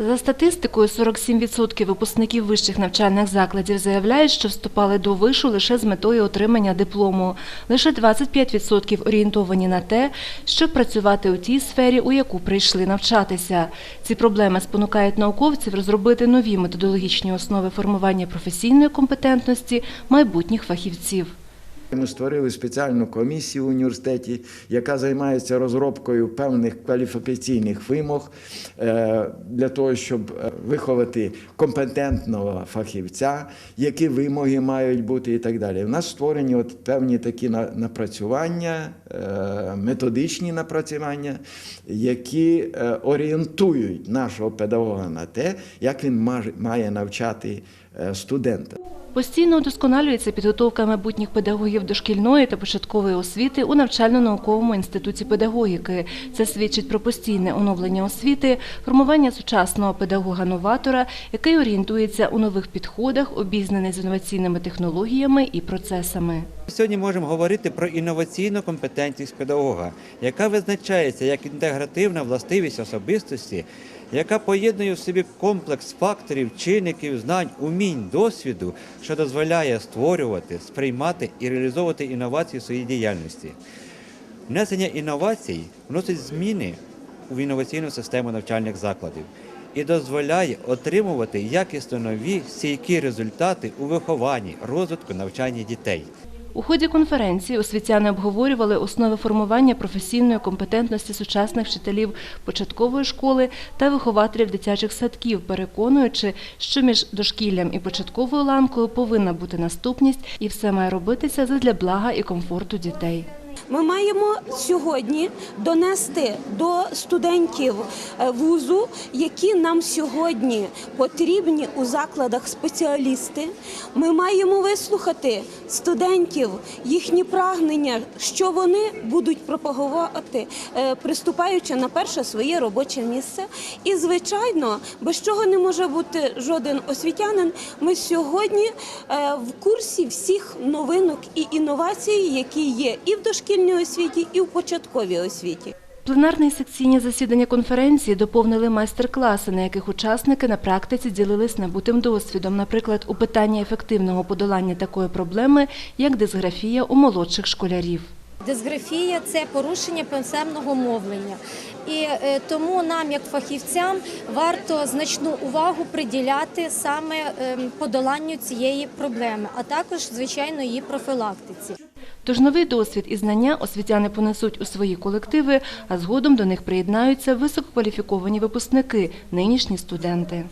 За статистикою, 47% випускників вищих навчальних закладів заявляють, що вступали до вишу лише з метою отримання диплому. Лише 25% орієнтовані на те, щоб працювати у тій сфері, у яку прийшли навчатися. Ці проблеми спонукають науковців розробити нові методологічні основи формування професійної компетентності майбутніх фахівців. Ми створили спеціальну комісію в університеті, яка займається розробкою певних кваліфікаційних вимог е, для того, щоб е, виховати компетентного фахівця, які вимоги мають бути і так далі. У нас створені от певні такі напрацювання, е, методичні напрацювання, які орієнтують нашого педагога на те, як він має навчати студента. Постійно удосконалюється підготовка майбутніх педагогів дошкільної та початкової освіти у навчально-науковому інституті педагогіки. Це свідчить про постійне оновлення освіти, формування сучасного педагога-новатора, який орієнтується у нових підходах, обізнаний з інноваційними технологіями і процесами. Сьогодні можемо говорити про інноваційну компетентність педагога, яка визначається як інтегративна властивість особистості, яка поєднує в собі комплекс факторів, чинників, знань, умінь, досвіду, що дозволяє створювати, сприймати і реалізовувати інновації в своїй діяльності. Внесення інновацій вносить зміни в інноваційну систему навчальних закладів і дозволяє отримувати якісно нові стійкі результати у вихованні, розвитку навчання дітей. У ході конференції освітяни обговорювали основи формування професійної компетентності сучасних вчителів початкової школи та вихователів дитячих садків, переконуючи, що між дошкіллям і початковою ланкою повинна бути наступність, і все має робитися задля блага і комфорту дітей. Ми маємо сьогодні донести до студентів е, вузу, які нам сьогодні потрібні у закладах спеціалісти. Ми маємо вислухати студентів, їхні прагнення, що вони будуть пропагувати, е, приступаючи на перше своє робоче місце. І, звичайно, без чого не може бути жоден освітянин. Ми сьогодні е, в курсі всіх новинок і інновацій, які є і в дошкільній освіті, і в початковій освіті. Пленарне і секційні засідання конференції доповнили майстер-класи, на яких учасники на практиці ділились набутим досвідом, наприклад, у питанні ефективного подолання такої проблеми, як дисграфія у молодших школярів. Дисграфія це порушення пенсемного мовлення. І е, тому нам, як фахівцям, варто значну увагу приділяти саме ем, подоланню цієї проблеми, а також, звичайно, її профілактиці. Тож новий досвід і знання освітяни понесуть у свої колективи, а згодом до них приєднаються висококваліфіковані випускники, нинішні студенти.